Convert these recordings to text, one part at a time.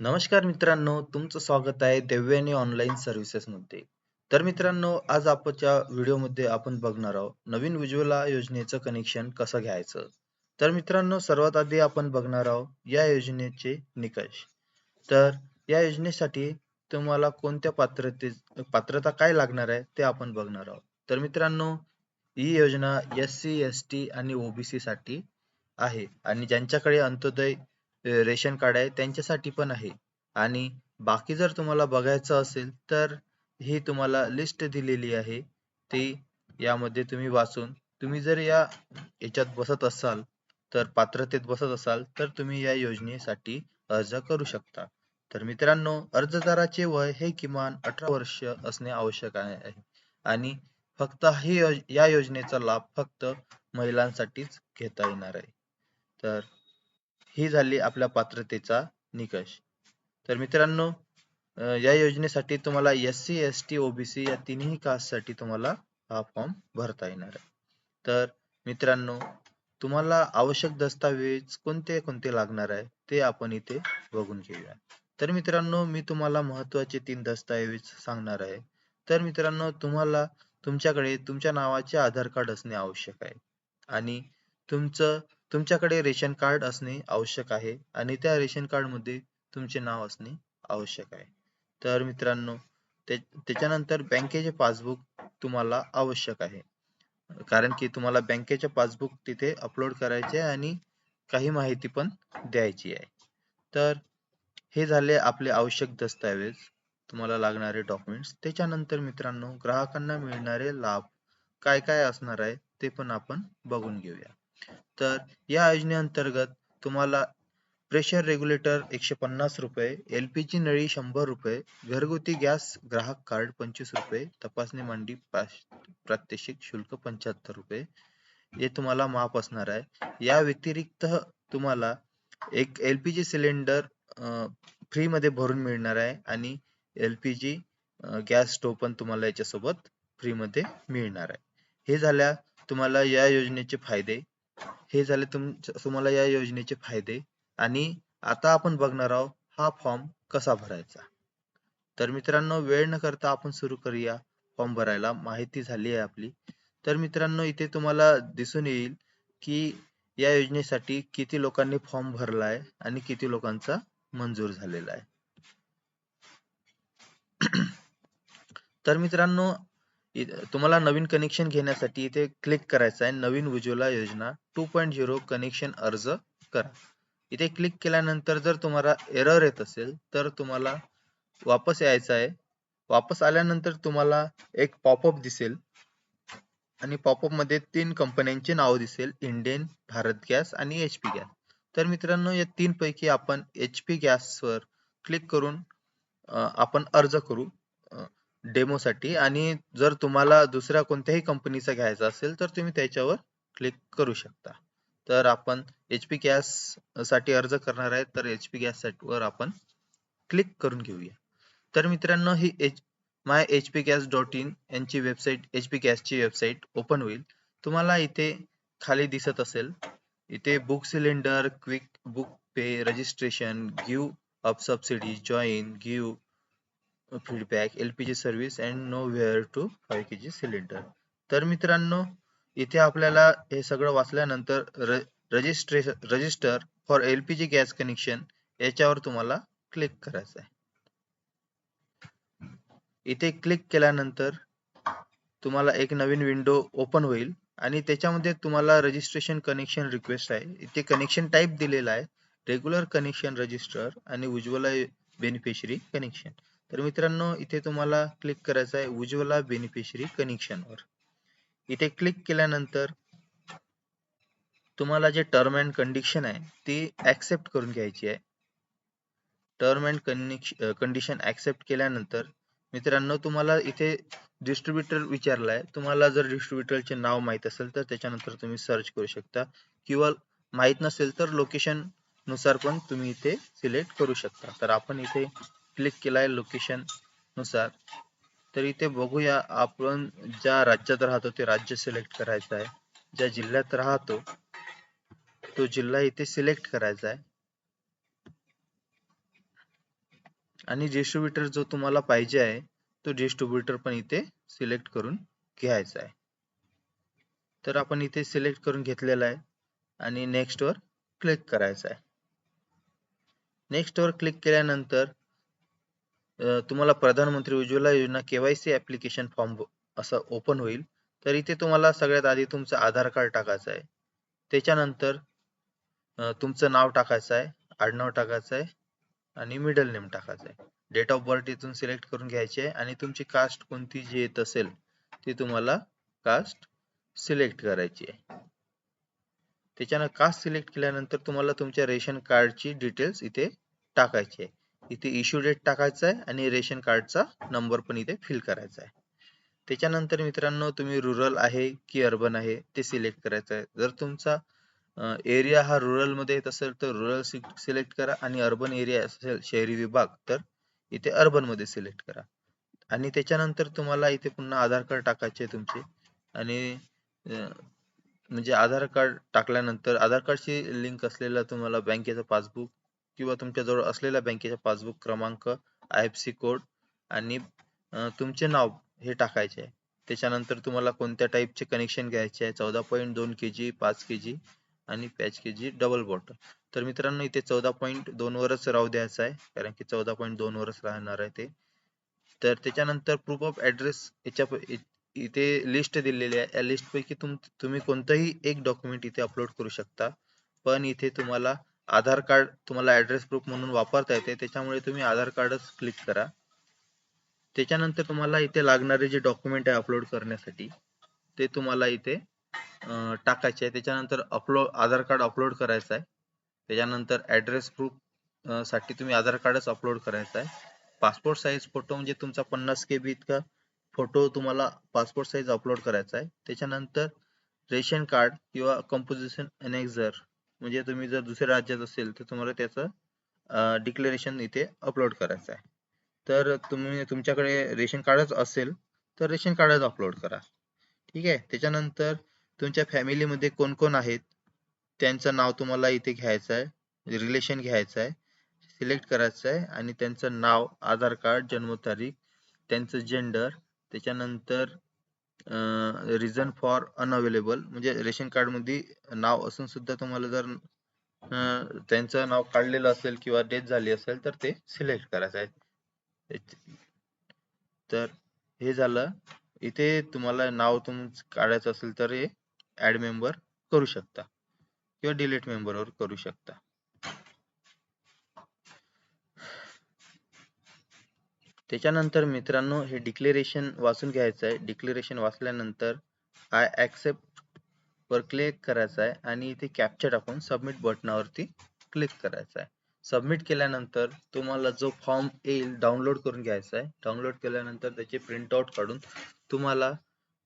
नमस्कार मित्रांनो तुमचं स्वागत आहे दिव्यानी ऑनलाईन सर्व्हिसेस मध्ये. तर मित्रांनो आज आपच्या व्हिडिओमध्ये आपण बघणार आहोत नवीन उज्ज्वला योजनेचं कनेक्शन कसं घ्यायचं? तर मित्रांनो सर्वात आधी आपण बघणार आहोत या योजनेचे निकष. तर या योजनेसाठी तुम्हाला कोणत्या पात्रते पात्रता काय लागणार आहे ते आपण बघणार आहोत. तर मित्रांनो ही योजना एस सी एस टी आणि ओबीसी साठी आहे आणि ज्यांच्याकडे अंत्योदय रेशन कार्ड आहे त्यांच्यासाठी पण आहे. आणि बाकी जर तुम्हाला बघायचं असेल तर ही तुम्हाला लिस्ट दिलेली आहे. ती यामध्ये तुम्ही वाचून तुम्ही जर या याच्यात बसत असाल तर पात्रतेत बसत असाल तर तुम्ही या योजनेसाठी अर्ज करू शकता. तर मित्रांनो अर्जदाराचे वय हे किमान अठरा वर्ष असणे आवश्यक आहे. आणि फक्त ही या योजनेचा लाभ फक्त महिलांसाठीच घेता येणार आहे. तर ही झाली आपल्या पात्रतेचा निकष. तर मित्रांनो या योजनेसाठी तुम्हाला S C S T OBC या तिन्ही कास्टसाठी तुम्हाला हा फॉर्म भरता येणार आहे. तर मित्रांनो तुम्हाला आवश्यक दस्तावेज कोणते कोणते लागणार आहे ते आपण इथे बघून घेऊया. तर मित्रांनो मी तुम्हाला महत्त्वाचे तीन दस्तावेज सांगणार आहे. तर मित्रांनो तुम्हाला तुमच्याकडे तुमच्या नावाचे आधार कार्ड असणे आवश्यक आहे. आणि तुमचं तुमच्याकडे रेशन कार्ड असणे आवश्यक आहे आणि त्या रेशन कार्डमध्ये तुमचे नाव असणे आवश्यक आहे. तर मित्रांनो त्याच्यानंतर बँकेचे पासबुक तुम्हाला आवश्यक आहे. कारण की तुम्हाला बँकेचे पासबुक तिथे अपलोड करायचे आहे आणि काही माहिती पण द्यायची आहे. तर हे झाले आपले आवश्यक दस्तऐवज. तुम्हाला लागणारे डॉक्युमेंट्स. त्याच्यानंतर मित्रांनो ग्राहकांना मिळणारे लाभ. काय काय असणार आहे ते पण आपण बघून घेऊया. तर या योजनेअंतर्गत तुम्हाला प्रेशर रेग्युलेटर एकशे पन्नास रुपये एलपीजी नळी शंभर रुपये घरगुती गॅस ग्राहक कार्ड पंचवीस रुपये तपासणी मांडी प्रात्यक्षिक शुल्क पंच्याहत्तर रुपये. हे तुम्हाला माफ असणार आहे. या व्यतिरिक्त तुम्हाला एक एलपीजी सिलेंडर फ्री मध्ये भरून मिळणार आहे आणि एलपीजी गॅस स्टोव पण तुम्हाला याच्यासोबत फ्री मध्ये मिळणार आहे. हे झाल्या तुम्हाला या योजनेचे फायदे हे झाले तुम्हाला या योजनेचे फायदे. आणि आता आपण बघणार आहोत हा फॉर्म कसा भरायचा? तर मित्रांनो वेळ न करता आपण सुरू करूया फॉर्म भरायला. माहिती झाली आहे आपली. तर मित्रांनो इथे तुम्हाला दिसून येईल की या योजनेसाठी किती लोकांनी फॉर्म भरला आहे आणि किती लोकांचा मंजूर झालेला आहे. तर मित्रांनो तुम्हाला नवीन कनेक्शन घेण्यासाठी इथे क्लिक करायचं आहे. नवीन उज्ज्वला योजना टू पॉईंट झिरो कनेक्शन अर्ज करा. इथे क्लिक केल्यानंतर जर तुम्हाला एरर येत असेल तर तुम्हाला वापस यायचं आहे. वापस आल्यानंतर तुम्हाला एक पॉपअप दिसेल. आणि पॉपअपमध्ये तीन कंपन्यांचे नाव दिसेल. इंडियन भारत गॅस आणि एच पी गॅस. तर मित्रांनो या तीन पैकी आपण एच पी वर क्लिक करून आपण अर्ज करू. डेमो साठी आणि जर तुम्हाला दुसऱ्या कोणत्याही कंपनीचा घ्यायचा असेल तर तुम्ही त्याच्यावर क्लिक करू शकता. तर आपण एच पी गॅससाठी अर्ज करणार आहे तर एच पी गॅस वर आपण क्लिक करून घेऊया. तर मित्रांनो ही H my H P gas dot in यांची वेबसाईट एच पी गॅसची वेबसाईट ओपन होईल. तुम्हाला इथे खाली दिसत असेल इथे book cylinder quick book pay registration give up subsidy join give feedback LPG service and know where to five K G cylinder तर मित्रांनो इथे आपल्याला हे सगळं वाचल्यानंतर registration register for LPG gas connection याच्यावर तुम्हाला क्लिक करायचं आहे. इथे क्लिक केल्यानंतर तुम्हाला एक नवीन विंडो ओपन होईल आणि त्याच्यामध्ये तुम्हाला रजिस्ट्रेशन कनेक्शन रिक्वेस्ट आहे. इथे कनेक्शन टाईप दिलेला आहे. रेग्युलर कनेक्शन रजिस्टर आणि उज्ज्वला बेनिफिशरी कनेक्शन तर मित्रांनो इथे तुम्हाला क्लिक करायचं आहे उज्ज्वला बेनिफिशरी कनेक्शन वर. इथे क्लिक केल्यानंतर तुम्हाला जे टर्म अँड कंडिशन आहे ती ऍक्सेप्ट करून घ्यायची आहे. टर्म अँड कंडिशन ऍक्सेप्ट केल्यानंतर मित्रांनो तुम्हाला इथे डिस्ट्रीब्युटर विचारलाय. तुम्हाला जर डिस्ट्रीब्युटरचे नाव माहीत असेल तर त्याच्यानंतर तुम्ही सर्च करू शकता. किंवा माहीत नसेल तर लोकेशननुसार पण तुम्ही इथे सिलेक्ट करू शकता. तर आपण इथे क्लिक केलाय लोकेशननुसार तर इथे बघूया आपण ज्या राज्यात राहतो ते राज्य सिलेक्ट करायचं आहे. ज्या जिल्ह्यात राहतो तो जिल्हा इथे सिलेक्ट करायचा आहे. आणि डिस्ट्रीब्युटर जो तुम्हाला पाहिजे आहे तो डिस्ट्रीब्युटर पण इथे सिलेक्ट करून घ्यायचा आहे. तर आपण इथे सिलेक्ट करून घेतलेला आहे आणि नेक्स्ट वर क्लिक करायचं आहे. नेक्स्ट वर क्लिक केल्यानंतर तुम्हाला प्रधानमंत्री उज्ज्वला योजना केवायसी ऍप्लिकेशन फॉर्म असं ओपन होईल. तर इथे तुम्हाला सगळ्यात आधी तुमचं आधार कार्ड टाकायचं आहे. त्याच्यानंतर तुमचं नाव टाकायचं आहे आडनाव टाकायचं आहे आणि मिडल नेम टाकायचं आहे. डेट ऑफ बर्थ इथून सिलेक्ट करून घ्यायचे आहे आणि तुमची कास्ट कोणती जी येत असेल ती तुम्हाला कास्ट सिलेक्ट करायची आहे. त्याच्यानं कास्ट सिलेक्ट केल्यानंतर तुम्हाला तुमच्या रेशन कार्डची डिटेल्स इथे टाकायची आहे. इथे इश्यू डेट टाकायचा आहे आणि रेशन कार्डचा नंबर पण इथे फिल करायचा आहे. त्याच्यानंतर मित्रांनो तुम्ही रुरल आहे की अर्बन आहे ते सिलेक्ट करायचं आहे. जर तुमचा एरिया हा रुरलमध्ये येत असेल तर रुरल सिलेक्ट करा आणि अर्बन एरिया असेल शहरी विभाग तर इथे अर्बनमध्ये सिलेक्ट करा. आणि त्याच्यानंतर तुम्हाला इथे पुन्हा आधार कार्ड टाकायचे तुमचे. आणि म्हणजे आधार कार्ड टाकल्यानंतर आधार कार्डशी लिंक असलेला तुम्हाला बँकेचं पासबुक किंवा तुमच्याजवळ असलेल्या बँकेचा पासबुक क्रमांक आय एफ सी कोड आणि तुमचे नाव हे टाकायचे. आहे त्याच्यानंतर तुम्हाला कोणत्या टाईपचे कनेक्शन घ्यायचे आहे? चौदा पॉईंट दोन के जी पाच के जी आणि पाच के जी डबल बॉटल तर मित्रांनो इथे चौदा पॉईंट दोनवरच राहू द्यायचं आहे. कारण की चौदा पॉईंट दोनवरच राहणार आहे ते. तर त्याच्यानंतर प्रूफ ऑफ ऍड्रेस याच्या इथे लिस्ट दिलेली आहे. या लिस्टपैकी तुम तुम्ही कोणतंही एक डॉक्युमेंट इथे अपलोड करू शकता. पण इथे तुम्हाला आधार कार्ड तुम्हाला ऍड्रेस प्रूफ म्हणून वापरता येते. त्याच्यामुळे तुम्ही आधार कार्डच क्लिक करा. त्याच्यानंतर तुम्हाला इथे लागणारे जे डॉक्युमेंट आहे अपलोड करण्यासाठी ते तुम्हाला इथे टाकायचे आहे. त्याच्यानंतर अपलोड आधार कार्ड अपलोड करायचं आहे. त्याच्यानंतर ऍड्रेस प्रूफसाठी तुम्ही आधार कार्डच अपलोड करायचं आहे. पासपोर्ट साईज फोटो म्हणजे तुमचा पन्नास के बी इतका फोटो तुम्हाला पासपोर्ट साईज अपलोड करायचा आहे. त्याच्यानंतर रेशन कार्ड किंवा कंपोजिशन एनेक्झर म्हणजे तुम्ही जर दुसऱ्या राज्यात असेल तर तुम्हाला त्याचं डिक्लेरेशन इथे अपलोड करायचं आहे. तर तुम्ही तुमच्याकडे रेशन कार्डच असेल तर रेशन कार्डच अपलोड करा. ठीक आहे? त्याच्यानंतर तुमच्या फॅमिलीमध्ये कोण कोण आहेत? त्यांचं नाव तुम्हाला इथे घ्यायचं आहे. म्हणजे रिलेशन घ्यायचं आहे. सिलेक्ट करायचं आहे. आणि त्यांचं नाव आधार कार्ड जन्मतारीख त्यांचं जेंडर त्याच्यानंतर रिझन फॉर अनअवेलेबल म्हणजे रेशन कार्डमध्ये नाव असून सुद्धा तुम्हाला जर त्यांचं नाव काढलेलं असेल किंवा डेथ झाली असेल तर ते सिलेक्ट करायचं आहे. तर हे झालं. इथे तुम्हाला नाव तुम काढायचं असेल तर हे ऍड मेंबर करू शकता किंवा डिलीट मेंबर वर करू शकता. त्याच्यानंतर मित्रांनो हे डिक्लेरेशन वाचून घ्यायचं आहे. डिक्लेरेशन वाचल्यानंतर आय ऍक्सेप्ट वर क्लिक करायचं आहे आणि इथे कॅप्चर टाकून सबमिट बटनावरती क्लिक करायचं आहे. सबमिट केल्यानंतर तुम्हाला जो फॉर्म येईल डाउनलोड करून घ्यायचा आहे. डाउनलोड केल्यानंतर त्याचे प्रिंट आउट काढून तुम्हाला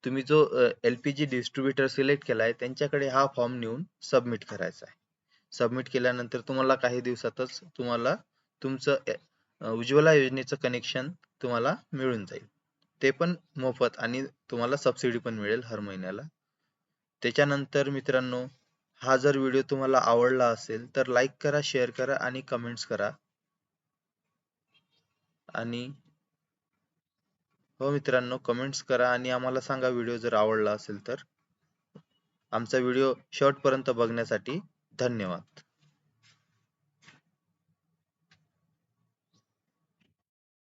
तुम्ही जो एलपीजी डिस्ट्रीब्युटर सिलेक्ट केलाय त्यांच्याकडे हा फॉर्म नेऊन सबमिट करायचा आहे. सबमिट केल्यानंतर तुम्हाला काही दिवसातच तुम्हाला तुमचं उज्ज्वला योजनेचं कनेक्शन तुम्हाला मिळून जाईल. ते पण मोफत आणि तुम्हाला सबसिडी पण मिळेल हर महिन्याला. त्याच्यानंतर मित्रांनो हा जर व्हिडिओ तुम्हाला आवडला असेल तर लाईक करा शेअर करा आणि कमेंट्स करा. आणि हो मित्रांनो कमेंट्स करा आणि आम्हाला सांगा व्हिडिओ जर आवडला असेल तर. आमचा व्हिडिओ शॉर्टपर्यंत बघण्यासाठी धन्यवाद.